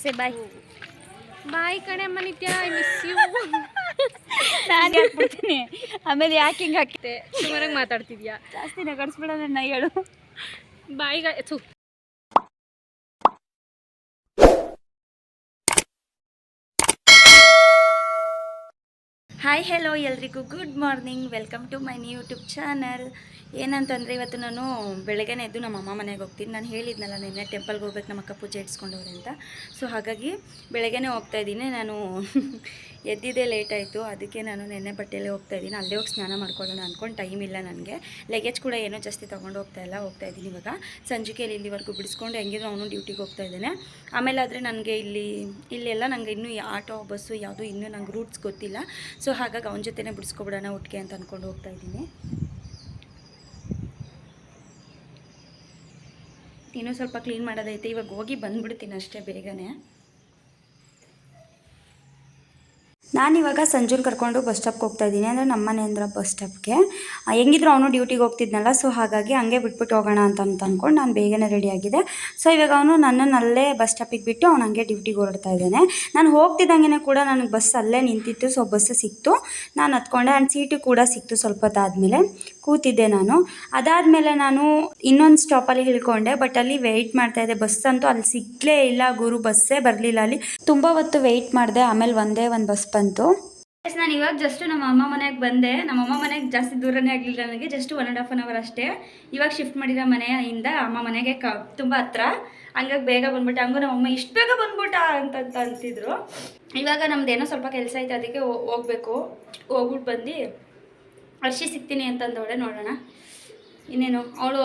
ಸೆ ಬಾಯ್ ಬಾಯ್ ಕಣೆ ಅಮ್ಮ ನಿತ್ಯ. ಮಿಸ್ ಯು ನಾನು ಹಾಕ್ಬಿಡ್ತೀನಿ. ಆಮೇಲೆ ಯಾಕೆ ಹಿಂಗೆ ಹಾಕಿದೆ ಸುಮಾರಾಗಿ ಮಾತಾಡ್ತಿದ್ಯಾ? ಜಾಸ್ತಿ ನಗಡ್ಸ್ಬೇಡ ನನ್ನ ಹೇಳು. ಬಾಯಿಗ ಥು. ಹಾಯ್ ಹೆಲೋ ಎಲ್ರಿಗೂ. Good morning welcome to my YouTube channel ಏನಂತಂದರೆ, ಇವತ್ತು ನಾನು ಬೆಳಗ್ಗೆನೇ ಎದ್ದು ನಮ್ಮ ಅಮ್ಮ ಮನೆಗೆ ಹೋಗ್ತೀನಿ. ನಾನು ಹೇಳಿದ್ನಲ್ಲ, ನಿನ್ನೆ ಟೆಂಪಲ್ಗೆ ಹೋಗ್ಬೇಕು, ನಮ್ಮ ಅಕ್ಕ ಪೂಜೆ ಇಟ್ಸ್ಕೊಂಡವ್ರೆ ಅಂತ. ಸೊ ಹಾಗಾಗಿ ಬೆಳಗ್ಗೆನೇ ಹೋಗ್ತಾ ಇದ್ದೀನಿ. ನಾನು ಎದ್ದಿದ್ದೇ ಲೇಟ್ ಆಯಿತು. ಅದಕ್ಕೆ ನಾನು ನೆನ್ನೆ ಬಟ್ಟೆಯಲ್ಲೇ ಹೋಗ್ತಾ ಇದ್ದೀನಿ. ಅಲ್ಲೇ ಹೋಗಿ ಸ್ನಾನ ಮಾಡ್ಕೊಳ್ಳೋಣ ಅಂದ್ಕೊಂಡು ಟೈಮ್ ಇಲ್ಲ ನನಗೆ. ಲಗೇಜ್ ಕೂಡ ಏನೋ ಜಾಸ್ತಿ ತೊಗೊಂಡು ಹೋಗ್ತಾ ಇಲ್ಲ. ಹೋಗ್ತಾ ಇದ್ದೀನಿ ಇವಾಗ. ಸಂಜಿಕೆಯಲ್ಲಿ ಇಲ್ಲಿವರೆಗೂ ಬಿಡಿಸ್ಕೊಂಡು ಹೆಂಗಿದ್ರು ಅವನು ಡ್ಯೂಟಿಗೆ ಹೋಗ್ತಾ ಇದ್ದಾನೆ. ಆಮೇಲೆ ಆದರೆ ನನಗೆ ಇಲ್ಲಿ, ಇಲ್ಲೆಲ್ಲ ನನಗೆ ಇನ್ನೂ ಆಟೋ ಬಸ್ಸು ಯಾವುದು ಇನ್ನೂ ನಂಗೆ ರೂಟ್ಸ್ ಗೊತ್ತಿಲ್ಲ. ಸೊ ಹಾಗಾಗಿ ಅವನ ಜೊತೆನೇ ಬಿಡಿಸ್ಕೊಬಿಡೋಣ ಒಟ್ಟಿಗೆ ಅಂತ ಅಂದ್ಕೊಂಡು ಹೋಗ್ತಾ ಇದ್ದೀನಿ. ಇನ್ನೂ ಸ್ವಲ್ಪ ಕ್ಲೀನ್ ಮಾಡೋದೈತೆ. ಇವಾಗ ಹೋಗಿ ಬಂದ್ಬಿಡ್ತೀನಿ ಅಷ್ಟೇ ಬೇಗನೆ. ನಾನಿವಾಗ ಸಂಜುನ್ ಕರ್ಕೊಂಡು ಬಸ್ ಸ್ಟಾಪ್ಗೆ ಹೋಗ್ತಾ ಇದ್ದೀನಿ. ಅಂದರೆ ನಮ್ಮ ಮನೆಯಿಂದ ಬಸ್ ಸ್ಟಾಪ್ಗೆ. ಹೆಂಗಿದ್ರು ಅವನು ಡ್ಯೂಟಿಗೆ ಹೋಗ್ತಿದ್ನಲ್ಲ, ಸೊ ಹಾಗಾಗಿ ಹಂಗೆ ಬಿಟ್ಬಿಟ್ಟು ಹೋಗೋಣ ಅಂತ ಅಂತ ಅಂದ್ಕೊಂಡು ನಾನು ಬೇಗನೆ ರೆಡಿ ಆಗಿದೆ. ಸೊ ಇವಾಗ ಅವನು ನನ್ನನ್ನು ಅಲ್ಲೇ ಬಸ್ ಸ್ಟಾಪಿಗೆ ಬಿಟ್ಟು ಅವ್ನು ಹಂಗೆ ಡ್ಯೂಟಿಗೆ ಹೊರಡ್ತಾ ಇದ್ದಾನೆ. ನಾನು ಹೋಗ್ತಿದ್ದಂಗೆ ಕೂಡ ನನಗೆ ಬಸ್ ಅಲ್ಲೇ ನಿಂತಿತ್ತು, ಸೊ ಬಸ್ ಸಿಕ್ತು. ನಾನು ಹತ್ಕೊಂಡೆ ಆ್ಯಂಡ್ ಸೀಟು ಕೂಡ ಸಿಕ್ತು ಸ್ವಲ್ಪ ಹೊತ್ತಾದಮೇಲೆ. ಕೂತಿದ್ದೆ ನಾನು. ಅದಾದಮೇಲೆ ನಾನು ಇನ್ನೊಂದು ಸ್ಟಾಪಲ್ಲಿ ಇಳ್ಕೊಂಡೆ ಬಟ್ ಅಲ್ಲಿ ವೆಯ್ಟ್ ಮಾಡ್ತಾ ಇದ್ದೆ. ಬಸ್ ಅಂತೂ ಅಲ್ಲಿ ಸಿಗಲೇ ಇಲ್ಲ ಗುರು, ಬಸ್ಸೇ ಬರಲಿಲ್ಲ ಅಲ್ಲಿ. ತುಂಬ ಹೊತ್ತು ವೆಯ್ಟ್ ಮಾಡಿದೆ, ಆಮೇಲೆ ಒಂದೇ ಒಂದು ಬಸ್ ಬಂತು. ನಾನು ಇವಾಗ ಜಸ್ಟ್ ನಮ್ಮ ಅಮ್ಮ ಮನೆಗೆ ಬಂದೆ. ನಮ್ಮ ಅಮ್ಮ ಮನೆಗೆ ಜಾಸ್ತಿ ದೂರನೇ ಆಗಲಿಲ್ಲ ನನಗೆ just one and half an hour ಅಷ್ಟೇ. ಇವಾಗ ಶಿಫ್ಟ್ ಮಾಡಿರೋ ಮನೆಯಿಂದ ಅಮ್ಮ ಮನೆಗೆ ಕ, ತುಂಬ ಹತ್ರ. ಹಂಗಾಗಿ ಬೇಗ ಬಂದ್ಬಿಟ್ಟೆ. ಹಂಗೂ ನಮ್ಮ ಅಮ್ಮ ಇಷ್ಟು ಬೇಗ ಬಂದ್ಬಿಟ್ಟ ಅಂತ ಅಂತ ಅಂತಿದ್ರು. ಇವಾಗ ನಮ್ದೇನೋ ಸ್ವಲ್ಪ ಕೆಲಸ ಐತೆ, ಅದಕ್ಕೆ ಹೋಗ್ಬೇಕು. ಹೋಗ್ಬಿಟ್ಟು ಬಂದು ಅರ್ಶಿ ಸಿಗ್ತೀನಿ ಅಂತಂದವಳೆ, ನೋಡೋಣ. ಇನ್ನೇನು, ಅವಳು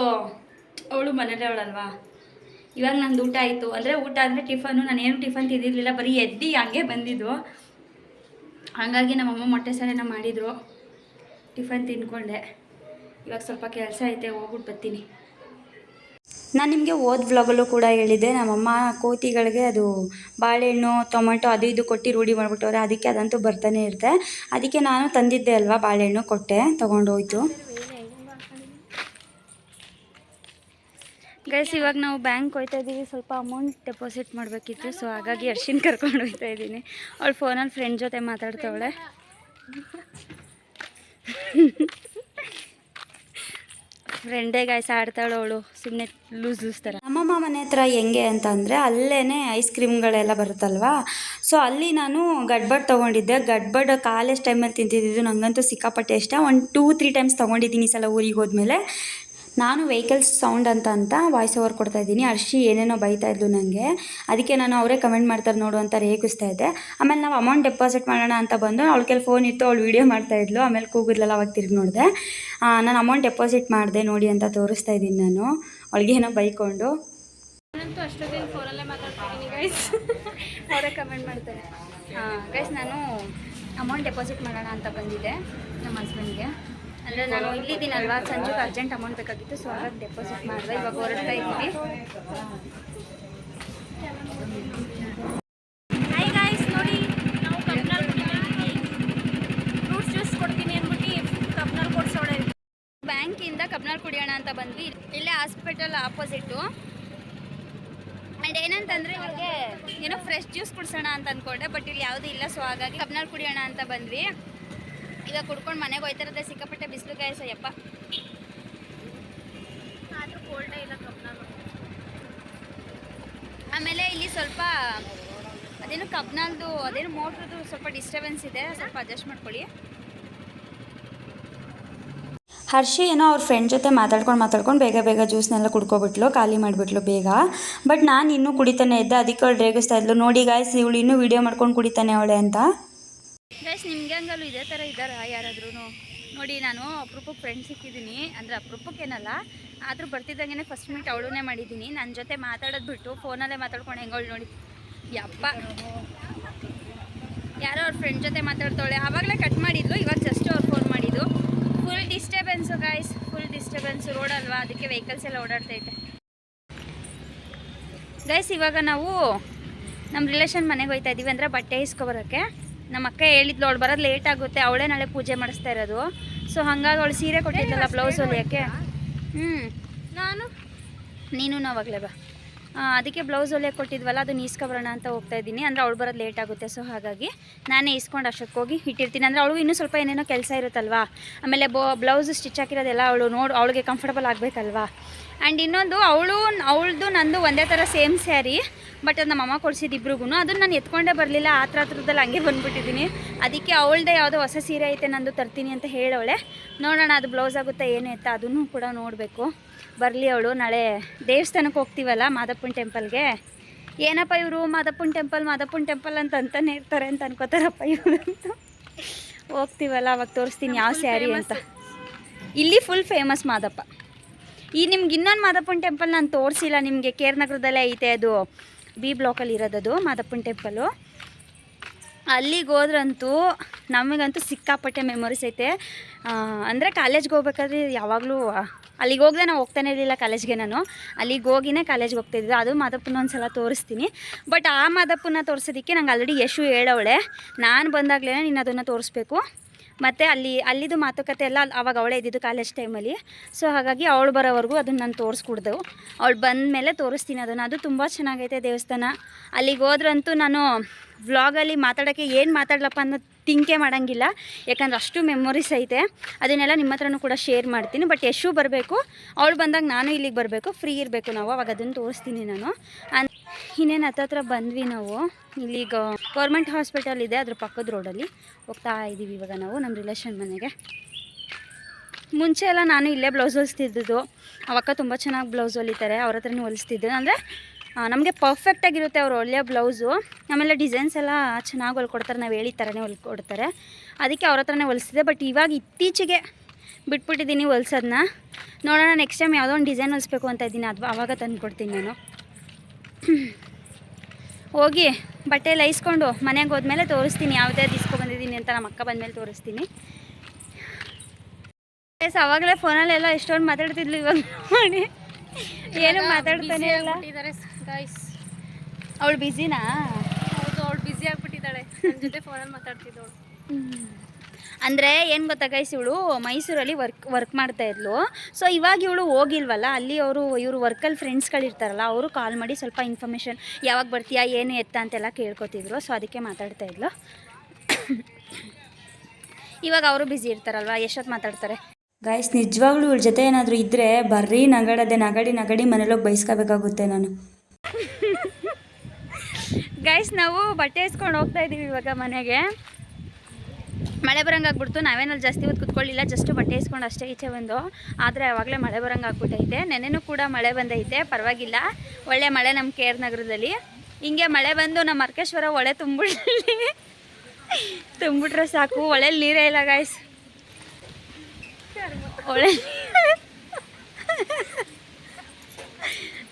ಅವಳು ಮನೇಲೇ ಅವಳಲ್ವಾ? ಇವಾಗ ನಂದು ಊಟ ಆಯಿತು. ಅಂದರೆ ಊಟ ಅಂದರೆ ಟಿಫನು ನಾನು ಏನು ಟಿಫನ್ ತಿಂದಿರಲಿಲ್ಲ, ಬರೀ ಎದ್ದು ಹಂಗೆ ಬಂದಿದ್ದು. ಹಾಗಾಗಿ ನಮ್ಮಮ್ಮ ಮೊಟ್ಟೆ ಸಾರೇನ ಮಾಡಿದರು. ಟಿಫನ್ ತಿನ್ಕೊಂಡೆ ಇವಾಗ ಸ್ವಲ್ಪ ಕೆಲಸ ಐತೆ ಹೋಗ್ಬಿಟ್ಟು ಬರ್ತೀನಿ. ನಾನು ನಿಮಗೆ ಓದ್ ವ್ಲಾಗಲ್ಲೂ ಕೂಡ ಹೇಳಿದ್ದೆ, ನಮ್ಮಮ್ಮ ಕೋತಿಗಳಿಗೆ ಅದು ಬಾಳೆಹಣ್ಣು, ಟೊಮೆಟೊ ಅದು ಇದು ಕೊಟ್ಟು ರೂಢಿ ಮಾಡಿಬಿಟ್ಟವ್ರೆ, ಅದಕ್ಕೆ ಅದಂತೂ ಬರ್ತಾನೆ ಇರುತ್ತೆ. ಅದಕ್ಕೆ ನಾನು ತಂದಿದ್ದೆ ಅಲ್ವಾ ಬಾಳೆಹಣ್ಣು, ಕೊಟ್ಟೆ, ತೊಗೊಂಡೋಯ್ತು. ಗೈಸ್ ಇವಾಗ ನಾವು ಬ್ಯಾಂಕ್ ಹೋಯ್ತಾ ಇದ್ದೀವಿ ಸ್ವಲ್ಪ ಅಮೌಂಟ್ ಡೆಪಾಸಿಟ್ ಮಾಡಬೇಕಿತ್ತು. ಸೊ ಹಾಗಾಗಿ ಅರ್ಶಿನ್ ಕರ್ಕೊಂಡು ಹೋಗ್ತಾ ಇದ್ದೀನಿ ಅವಳು ಫೋನಲ್ಲಿ ಫ್ರೆಂಡ್ ಜೊತೆ ಮಾತಾಡ್ತಾವಳೆ. ಫ್ರೆಂಡೇ ಗಾಯ್ಸ್ ಆಡ್ತಾಳು ಅವಳು. ಸುಮ್ಮನೆ ಲೂಸ್ ಲೂಸ್ ಥರ ನಮ್ಮಮ್ಮ ಮನೆ ಹತ್ರ ಹೆಂಗೆ ಅಂತ ಅಂದರೆ ಅಲ್ಲೇ ಐಸ್ ಕ್ರೀಮ್ಗಳೆಲ್ಲ ಬರುತ್ತಲ್ವಾ? ಸೊ ಅಲ್ಲಿ ನಾನು ಗಡ್ಬಡ್ ತೊಗೊಂಡಿದ್ದೆ. ಗಡ್ಬಡ್ ಕಾಲೇಜ್ ಟೈಮಲ್ಲಿ ತಿಂತಿದ್ದು ನನಗಂತೂ ಸಿಕ್ಕಾಪಟ್ಟೆ ಇಷ್ಟ. ಒಂದು ಟೂ ತ್ರೀ ಟೈಮ್ಸ್ ತೊಗೊಂಡಿದ್ದೀನಿ ಸಲ ಊರಿಗೆ ಹೋದ್ಮೇಲೆ. ನಾನು ವೆಹಿಕಲ್ಸ್ ಸೌಂಡ್ ಅಂತ ಅಂತ ವಾಯ್ಸ್ ಓವರ್ ಕೊಡ್ತಾ ಇದ್ದೀನಿ. ಅರ್ಷಿ ಏನೇನೋ ಬೈತಾ ಇದ್ಲು ನನಗೆ ಅದಕ್ಕೆ ನಾನು ಅವರೇ ಕಮೆಂಟ್ ಮಾಡ್ತಾರೆ ನೋಡು ಅಂತ ರೇಗಿಸ್ತಾ ಇದ್ದೆ. ಆಮೇಲೆ ನಾವು ಅಮೌಂಟ್ ಡೆಪಾಸಿಟ್ ಮಾಡೋಣ ಅಂತ ಬಂದು ಅವಳ ಕೆಲ ಫೋನ್ ಇತ್ತು, ಅವಳು ವೀಡಿಯೋ ಮಾಡ್ತಾ ಇದ್ಲು. ಆಮೇಲೆ ಕೂಗಿದ್ಲಲ್ಲ ಅವಾಗ ತಿರುಗಿ ನೋಡಿದೆ. ನಾನು ಅಮೌಂಟ್ ಡೆಪಾಸಿಟ್ ಮಾಡಿದೆ ನೋಡಿ ಅಂತ ತೋರಿಸ್ತಾ ಇದ್ದೀನಿ ನಾನು. ಅವಳಿಗೆ ಏನೋ ಬೈಕೊಂಡು. ಫೋನಲ್ಲೇ ಕಮೆಂಟ್ ಮಾಡ್ತಾರೆ. ಗೈಸ್ ನಾನು ಅಮೌಂಟ್ ಡೆಪಾಸಿಟ್ ಮಾಡೋಣ ಅಂತ ಬಂದಿದ್ದೆ ನಮ್ಮ ಹಸ್ಬೆಂಡ್ಗೆ ಅಂದರೆ ನಾನು ಇಲ್ಲಿದ್ದೀನಲ್ವಾ ಸಂಜೆಗೆ ಅರ್ಜೆಂಟ್ ಅಮೌಂಟ್ ಬೇಕಾಗಿತ್ತು ಸೊ ಹಾಗಾಗಿ ಡೆಪಾಸಿಟ್ ಮಾಡಿದೆ. ಇವಾಗ ಹೊರಡ್ತಾ ಇದ್ದೀವಿ. ಬ್ಯಾಂಕಿಂದ ಕಬ್ನಾಳ್ ಕುಡಿಯೋಣ ಅಂತ ಬಂದ್ವಿ. ಇಲ್ಲೇ ಹಾಸ್ಪಿಟಲ್ ಆಪೋಸಿಟ್ಟು ಆ್ಯಂಡ್ ಏನಂತಂದರೆ ಇವ್ರಿಗೆ ಏನೋ ಫ್ರೆಶ್ ಜ್ಯೂಸ್ ಕುಡಿಸೋಣ ಅಂತ ಅಂದ್ಕೊಂಡೆ ಬಟ್ ಇಲ್ಲಿ ಯಾವುದೂ ಇಲ್ಲ ಸೊ ಹಾಗಾಗಿ ಕಬ್ನಾಳ್ ಕುಡಿಯೋಣ ಅಂತ ಬಂದ್ವಿ. ಈಗ ಕುಡ್ಕೊಂಡು ಮನೆಗೆ ಹೋಯ್ತಾರದ ಸಿಕ್ಕಾಪಟ್ಟೆ ಬಿಸಿಲು ಕಾಯಿಸಯ್ಯಪ್ಪ ಆದರೂ ಕೋಲ್ಡೇ ಇಲ್ಲ ಕಬ್ನಾಲ್ ಆಮೇಲೆ ಇಲ್ಲಿ ಸ್ವಲ್ಪ ಅದೇನು ಕಬ್ನಾಲ್ದು ಅದೇನು ಮೋಟ್ರದ್ದು ಸ್ವಲ್ಪ ಡಿಸ್ಟರ್ಬೆನ್ಸ್ ಇದೆ ಸ್ವಲ್ಪ ಅಡ್ಜಸ್ಟ್ ಮಾಡ್ಕೊಳ್ಳಿ. ಹರ್ಷಿ ಏನೋ ಅವ್ರ ಫ್ರೆಂಡ್ ಜೊತೆ ಮಾತಾಡ್ಕೊಂಡು ಮಾತಾಡ್ಕೊಂಡು ಬೇಗ ಬೇಗ ಜ್ಯೂಸ್ನೆಲ್ಲ ಕುಡ್ಕೊಬಿಟ್ಲು ಖಾಲಿ ಮಾಡಿಬಿಟ್ಲು ಬೇಗ. ಬಟ್ ನಾನು ಇನ್ನೂ ಕುಡಿತಾನೆ ಇದ್ದೆ ಅದಕ್ಕೆ ಅವಳು ರೇಗಿಸ್ತಾ ಇದ್ಲು. ನೋಡಿ ಗಾಯ್ಸ್ ಇವಳು ಇನ್ನೂ ವೀಡಿಯೋ ಮಾಡ್ಕೊಂಡು ಕುಡಿತಾನೆ ಅವಳೆ ಅಂತ. ಗೈಸ್ ನಿಮ್ಗೆ ಹಂಗಲ್ಲೂ ಇದೇ ಥರ ಇದ್ದಾರಾ ಯಾರಾದ್ರೂ ನೋಡಿ, ನಾನು ಅಪ್ರೂಪಕ್ಕೆ ಫ್ರೆಂಡ್ ಸಿಕ್ಕಿದ್ದೀನಿ ಅಂದರೆ ಅಪರೂಪಕ್ಕೇನಲ್ಲ ಆದರೂ ಬರ್ತಿದ್ದಂಗೆ ಫಸ್ಟ್ ಮೀಟ್ ಅವಳನ್ನೇ ಮಾಡಿದ್ದೀನಿ ನನ್ನ ಜೊತೆ ಮಾತಾಡೋದು ಬಿಟ್ಟು ಫೋನಲ್ಲೇ ಮಾತಾಡ್ಕೊಂಡು ಹೆಂಗವಳು ನೋಡಿ. ಯಪ್ಪ. ಯಾರೋ ಅವ್ರ ಫ್ರೆಂಡ್ ಜೊತೆ ಮಾತಾಡ್ತಾಳೆ ಆವಾಗಲೇ ಕಟ್ ಮಾಡಿದ್ಲು, ಇವಾಗ ಜಸ್ಟ್ ಅವ್ರು ಫೋನ್ ಮಾಡಿದ್ದು. Full disturbance guys full disturbance road ಅಲ್ವಾ? ಅದಕ್ಕೆ ವೆಹಿಕಲ್ಸ್ ಎಲ್ಲ ಓಡಾಡ್ತೈತೆ ಗೈಸ್ ಇವಾಗ ನಾವು ನಮ್ಮ ರಿಲೇಷನ್ ಮನೆಗೆ ಹೋಯ್ತಾ ಇದ್ದೀವಿ ಅಂದರೆ ಬಟ್ಟೆ ಇಸ್ಕೊಬರೋಕ್ಕೆ. ನಮ್ಮ ಅಕ್ಕ ಹೇಳಿದ್ಲು ಅವಳು ಬರೋದು ಲೇಟ್ ಆಗುತ್ತೆ ಅವಳೇ ನಾಳೆ ಪೂಜೆ ಮಾಡಿಸ್ತಾ ಇರೋದು. ಸೊ ಹಾಗಾಗಿ ಅವಳು ಸೀರೆ ಕೊಟ್ಟಿದ್ದಲ್ಲ ಬ್ಲೌಸ್ ಹೊಲಿಯೋಕ್ಕೆ. ಹ್ಞೂ ನಾನು? ನೀನು ನಾವಾಗಲೇ ಬಾ. ಅದಕ್ಕೆ ಬ್ಲೌಸ್ ಹೊಲಿಯಕ್ಕೆ ಕೊಟ್ಟಿದ್ವಲ್ಲ ಅದನ್ನ ಈಸ್ಕೊಬರೋಣ ಅಂತ ಹೋಗ್ತಾ ಇದ್ದೀನಿ. ಅಂದರೆ ಅವಳು ಬರೋದು ಲೇಟ್ ಆಗುತ್ತೆ ಸೊ ಹಾಗಾಗಿ ನಾನೇ ಇಸ್ಕೊಂಡು ಅಷ್ಟಕ್ಕೆ ಹೋಗಿ ಇಟ್ಟಿರ್ತೀನಿ. ಅಂದರೆ ಅವಳು ಇನ್ನೂ ಸ್ವಲ್ಪ ಏನೇನೋ ಕೆಲಸ ಇರುತ್ತಲ್ವಾ? ಆಮೇಲೆ ಬೋ ಬ್ಲೌಸ್ ಸ್ಟಿಚ್ ಹಾಕಿರೋದೆಲ್ಲ ಅವಳು ನೋಡು ಅವಳಿಗೆ ಕಂಫರ್ಟಬಲ್ ಆಗಬೇಕಲ್ವಾ? ಆ್ಯಂಡ್ ಇನ್ನೊಂದು ಅವಳು ಅವಳದು ನಂದು ಒಂದೇ ಥರ ಸೇಮ್ ಸ್ಯಾರಿ ಬಟ್ ಅದು ನಮ್ಮ ಅಮ್ಮ ಕೊಡ್ಸಿದ್ದು ಇಬ್ರಿಗೂ ಅದನ್ನು ನಾನು ಎತ್ಕೊಂಡೇ ಬರಲಿಲ್ಲ ಆ ಥರ ಹತ್ರದಲ್ಲಿ ಹಂಗೆ ಬಂದುಬಿಟ್ಟಿದ್ದೀನಿ ಅದಕ್ಕೆ ಅವಳದೇ ಯಾವುದೋ ಹೊಸ ಸೀರೆ ಐತೆ ನಂದು ತರ್ತೀನಿ ಅಂತ ಹೇಳವಳೆ. ನೋಡೋಣ ಅದು ಬ್ಲೌಸ್ ಆಗುತ್ತಾ ಏನು ಎತ್ತ ಅದನ್ನು ಕೂಡ ನೋಡಬೇಕು. ಬರಲಿ ಅವಳು ನಾಳೆ ದೇವಸ್ಥಾನಕ್ಕೆ ಹೋಗ್ತೀವಲ್ಲ ಮಾದಪ್ಪನ ಟೆಂಪಲ್ಗೆ ಏನಪ್ಪ ಇವರು ಮಾದಪ್ಪನ ಟೆಂಪಲ್ ಮಾದಪ್ಪನ ಟೆಂಪಲ್ ಅಂತ ಅಂತಾನೆ ಇರ್ತಾರೆ ಅಂತ ಅನ್ಕೋತಾರಪ್ಪ ಇವರು ಅಂತ. ಹೋಗ್ತೀವಲ್ಲ ಅವಾಗ ತೋರಿಸ್ತೀನಿ ಯಾವ ಸ್ಯಾರಿ ಅಂತ. ಇಲ್ಲಿ ಫುಲ್ ಫೇಮಸ್ ಮಾದಪ್ಪ. ಈ ನಿಮ್ಗೆ ಇನ್ನೊಂದು ಮಾದಪ್ಪನ ಟೆಂಪಲ್ ನಾನು ತೋರಿಸಿಲ್ಲ, ನಿಮಗೆ ಕೇರ್ ನಗರದಲ್ಲೇ ಐತೆ ಅದು ಬಿ ಬ್ಲಾಕಲ್ಲಿ ಇರೋದದು ಮಾದಪ್ಪನ ಟೆಂಪಲು ಅಲ್ಲಿಗೆ ಹೋದ್ರಂತೂ ನಮಗಂತೂ ಸಿಕ್ಕಾಪಟ್ಟೆ ಮೆಮೊರೀಸ್ ಐತೆ. ಅಂದರೆ ಕಾಲೇಜ್ಗೆ ಹೋಗ್ಬೇಕಾದ್ರೆ ಯಾವಾಗಲೂ, ಅಲ್ಲಿಗೆ ಹೋಗದೆ ನಾವು ಹೋಗ್ತಾನೆ ಇರಲಿಲ್ಲ ಕಾಲೇಜ್ಗೆ ನಾನು. ಅಲ್ಲಿಗೆ ಹೋಗಿನೇ ಕಾಲೇಜ್ಗೆ ಹೋಗ್ತಾಯಿದ್ದೆ ಅದು ಮಾದಪ್ಪನ ಒಂದು ಸಲ ತೋರಿಸ್ತೀನಿ. ಬಟ್ ಆ ಮಾದಪ್ಪನ ತೋರಿಸೋದಕ್ಕೆ ನಂಗೆ ಆಲ್ರೆಡಿ ಯಶು ಹೇಳವಳೆ. ನಾನು ಬಂದಾಗಲೇ ನೀನು ಅದನ್ನು ತೋರಿಸ್ಬೇಕು. ಮತ್ತು ಅಲ್ಲಿ, ಅಲ್ಲಿದು ಮಾತುಕತೆ ಎಲ್ಲ ಅವಾಗ ಅವಳೇ ಇದ್ದಿದ್ದು ಕಾಲೇಜ್ ಟೈಮಲ್ಲಿ ಸೊ ಹಾಗಾಗಿ ಅವಳು ಬರೋವರೆಗೂ ಅದನ್ನು ನಾನು ತೋರಿಸ್ಕೊಡ್ದೆವು. ಅವಳು ಬಂದ ಮೇಲೆ ತೋರಿಸ್ತೀನಿ ಅದನ್ನು. ಅದು ತುಂಬ ಚೆನ್ನಾಗೈತೆ ದೇವಸ್ಥಾನ. ಅಲ್ಲಿಗೆ ಹೋದ್ರಂತೂ ನಾನು ವ್ಲಾಗಲ್ಲಿ ಮಾತಾಡೋಕ್ಕೆ ಏನು ಮಾತಾಡ್ಲಪ್ಪ ಅನ್ನೋ ತಿಂಕೆ ಮಾಡೋಂಗಿಲ್ಲ. ಯಾಕಂದ್ರೆ ಅಷ್ಟು ಮೆಮೊರೀಸ್ ಐತೆ. ಅದನ್ನೆಲ್ಲ ನಿಮ್ಮ ಹತ್ರನೂ ಕೂಡ ಶೇರ್ ಮಾಡ್ತೀನಿ. ಬಟ್ ಯಶು ಬರಬೇಕು. ಅವಳು ಬಂದಾಗ ನಾನು ಇಲ್ಲಿಗೆ ಬರಬೇಕು. ಫ್ರೀ ಇರಬೇಕು ನಾವು. ಅವಾಗ ಅದನ್ನು ತೋರಿಸ್ತೀನಿ ನಾನು. ಇನ್ನೇನು ಹತ್ತತ್ರ ಬಂದ್ವಿ ನಾವು. ಇಲ್ಲಿ ಗೌರ್ಮೆಂಟ್ ಹಾಸ್ಪಿಟಲ್ ಇದೆ, ಅದ್ರ ಪಕ್ಕದ ರೋಡಲ್ಲಿ ಹೋಗ್ತಾ ಇದ್ದೀವಿ ಇವಾಗ ನಾವು ನಮ್ಮ ರಿಲೇಷನ್ ಮನೆಗೆ. ಮುಂಚೆ ಎಲ್ಲ ನಾನು ಇಲ್ಲೇ ಬ್ಲೌಸ್ ಹೊಲಿಸ್ತಿದ್ದು ಅವಕ್ಕ ತುಂಬ ಚೆನ್ನಾಗಿ ಬ್ಲೌಸ್ ಹೊಲಿತಾರೆ, ಅವ್ರ ಹತ್ರನೇ ಹೊಲಿಸ್ತಿದ್ದೆ. ಅಂದರೆ ನಮಗೆ ಪರ್ಫೆಕ್ಟಾಗಿರುತ್ತೆ ಅವ್ರು ಒಳ್ಳೆಯ ಬ್ಲೌಸು ಆಮೇಲೆ ಡಿಸೈನ್ಸ್ ಎಲ್ಲ ಚೆನ್ನಾಗಿ ಹೊಲ್ಕೊಡ್ತಾರೆ, ನಾವು ಹೇಳಿದ ಥರನೇ ಹೊಲ್ಕೊಡ್ತಾರೆ. ಅದಕ್ಕೆ ಅವ್ರ ಹತ್ರನೇ ಹೊಲಿಸ್ತಿದ್ದೆ. ಬಟ್ ಇವಾಗ ಇತ್ತೀಚೆಗೆ ಬಿಟ್ಬಿಟ್ಟಿದ್ದೀನಿ ಹೊಲ್ಸೋದನ್ನ ನೋಡೋಣ ನೆಕ್ಸ್ಟ್ ಟೈಮ್ ಯಾವುದೋ ಒಂದು ಡಿಸೈನ್ ಹೊಲಿಸ್ಬೇಕು ಅಂತ ಇದ್ದೀನಿ ಅದು ಅವಾಗ ತಂದು ಕೊಡ್ತೀನಿ ನಾನು. ಹೋಗಿ ಬಟ್ಟೆ ಎಲ್ಲ ಇಸ್ಕೊಂಡು ಮನೆಗೆ ಹೋದ್ಮೇಲೆ ತೋರಿಸ್ತೀನಿ ಯಾವುದೇ ಇಸ್ಕೊ ಬಂದಿದ್ದೀನಿ ಅಂತ ನಮ್ಮ ಅಕ್ಕ ಬಂದಮೇಲೆ ತೋರಿಸ್ತೀನಿ. ಎಸ್ ಅವಾಗಲೇ ಫೋನಲ್ಲೆಲ್ಲ ಎಷ್ಟೊಂದು ಮಾತಾಡ್ತಿದ್ಲು ಇವಾಗ ನೋಡಿ. ಏನು ಮಾತಾಡ್ತಾನೆ ಇಲ್ಲ. ಅವಳು ಬ್ಯುಸಿನಾ ಹೌದು ಅವಳು ಬ್ಯುಸಿ ಆಗ್ಬಿಟ್ಟಿದ್ದಾಳೆ. ನನ್ನ ಜೊತೆ ಫೋನಲ್ಲಿ ಮಾತಾಡ್ತಿದ್ದವಳು. ಅಂದರೆ ಏನು ಗೊತ್ತಾ ಗೈಸ್ ಇವಳು ಮೈಸೂರಲ್ಲಿ ವರ್ಕ್ ವರ್ಕ್ ಮಾಡ್ತಾ ಇದ್ಲು. ಸೊ ಇವಾಗ ಇವಳು ಹೋಗಿಲ್ವಲ್ಲ ಅಲ್ಲಿ ಅವರು ಇವರು ವರ್ಕಲ್ಲಿ ಫ್ರೆಂಡ್ಸ್ಗಳಿರ್ತಾರಲ್ಲ ಅವರು ಕಾಲ್ ಮಾಡಿ ಸ್ವಲ್ಪ ಇನ್ಫಾರ್ಮೇಷನ್ ಯಾವಾಗ ಬರ್ತೀಯಾ ಏನು ಎತ್ತ ಅಂತೆಲ್ಲ ಕೇಳ್ಕೊತಿದ್ರು. ಸೊ ಅದಕ್ಕೆ ಮಾತಾಡ್ತಾ ಇದ್ಲು. ಇವಾಗ ಅವರು ಬ್ಯುಸಿ ಇರ್ತಾರಲ್ವ ಎಷ್ಟೊತ್ತು ಮಾತಾಡ್ತಾರೆ? ಗಾಯಸ್ ನಿಜವಾಗ್ಲೂ ಇವಳ ಜೊತೆ ಏನಾದರೂ ಇದ್ದರೆ ಬರ್ರಿ ನಗಡದೆ ನಗಡಿ ನಗಡಿ ಮನೇಲೋಗಿ ಬಯಸ್ಕೋಬೇಕಾಗುತ್ತೆ ನಾನು. ಗೈಸ್ ನಾವು ಬಟ್ಟೆ ಇಸ್ಕೊಂಡು ಹೋಗ್ತಾ ಇದ್ದೀವಿ ಇವಾಗ ಮನೆಗೆ. ಮಳೆ ಬರಂಗೆ ಆಗ್ಬಿಡ್ತು ನಾವೇನಲ್ಲಿ ಜಾಸ್ತಿ ಹೊತ್ತು ಕುತ್ಕೊಳ್ಳಿಲ್ಲ ಜಸ್ಟ್ ಬಟ್ಟೆ ಇಸ್ಕೊಂಡು ಅಷ್ಟೇ ಈಚೆ ಬಂದು. ಆದರೆ ಆವಾಗಲೇ ಮಳೆ ಬರಂಗೆ ಆಗ್ಬಿಟ್ಟೈತೆ ನೆನೆನೂ ಕೂಡ ಮಳೆ ಬಂದೈತೆ, ಪರವಾಗಿಲ್ಲ. ಒಳ್ಳೆ ಮಳೆ ನಮ್ಮ ಕೆ ಆರ್ ನಗರದಲ್ಲಿ. ಹಿಂಗೆ ಮಳೆ ಬಂದು ನಮ್ಮ ಅರ್ಕೇಶ್ವರ ಒಳೆ ತುಂಬಿಡ್ಲಿ. ತುಂಬಿಟ್ರೆ ಸಾಕು. ಒಳ್ಳೆಲಿ ನೀರೇ ಇಲ್ಲ ಗಾಯ್ಸ್ ಒಳ್ಳೆ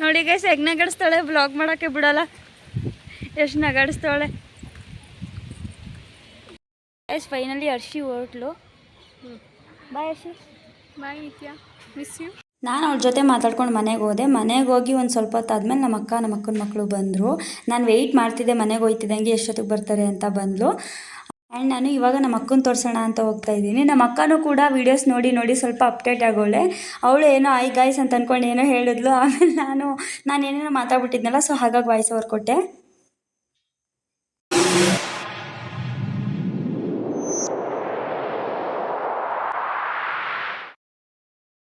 ನೋಡಿ ಗೈಸ್ ಹೆಗ್ ನಗಡಿಸ್ತಾಳೆ? ಬ್ಲಾಗ್ ಮಾಡೋಕ್ಕೆ ಬಿಡಲ್ಲ. ಎಷ್ಟು ನಗಾಡಿಸ್ತಾಳೆ? ಗೈಸ್ ಫೈನಲಿ ಅರ್ಶಿ ಹೊರಟ್ಲು ಬಾಯ್ ಅರ್ಶಿ ಬಾಯ್ ನಿತ್ಯ ಮಿಸ್ ಯು ನಾನು ಅವ್ರ ಜೊತೆ ಮಾತಾಡ್ಕೊಂಡು ಮನೆಗೆ ಹೋದೆ. ಮನೆಗೆ ಹೋಗಿ ಒಂದು ಸ್ವಲ್ಪ ಹೊತ್ತು ಆದಮೇಲೆ ನಮ್ಮ ಅಕ್ಕ ನಮ್ಮ ಅಕ್ಕನ ಮಕ್ಕಳು ಬಂದರು. ನಾನು ವೆಯ್ಟ್ ಮಾಡ್ತಿದ್ದೆ ಮನೆಗೆ ಹೋಯ್ತಿದ್ದಂಗೆ ಎಷ್ಟೊತ್ತಿಗೆ ಬರ್ತಾರೆ ಅಂತ ಬಂದಳು ಆ್ಯಂಡ್ ನಾನು ಇವಾಗ ನಮ್ಮ ಅಕ್ಕನ ತೋರಿಸೋಣ ಅಂತ ಹೋಗ್ತಾ ಇದ್ದೀನಿ. ನಮ್ಮ ಅಕ್ಕನೂ ಕೂಡ ವೀಡಿಯೋಸ್ ನೋಡಿ ನೋಡಿ ಸ್ವಲ್ಪ ಅಪ್ಡೇಟ್ ಆಗೋಳೆ. ಅವಳು ಏನೋ ಐ ಗಾಯ್ಸ್ ಅಂತ ಅಂದ್ಕೊಂಡು ಏನೋ ಹೇಳಿದ್ಲು. ಆಮೇಲೆ ನಾನು ನಾನು ಏನೇನೋ ಮಾತಾಡ್ಬಿಟ್ಟಿದ್ನಲ್ಲ ಸೊ ಹಾಗಾಗಿ ವಾಯ್ಸ್ ಓವರ್ ಕೊಟ್ಟೆ.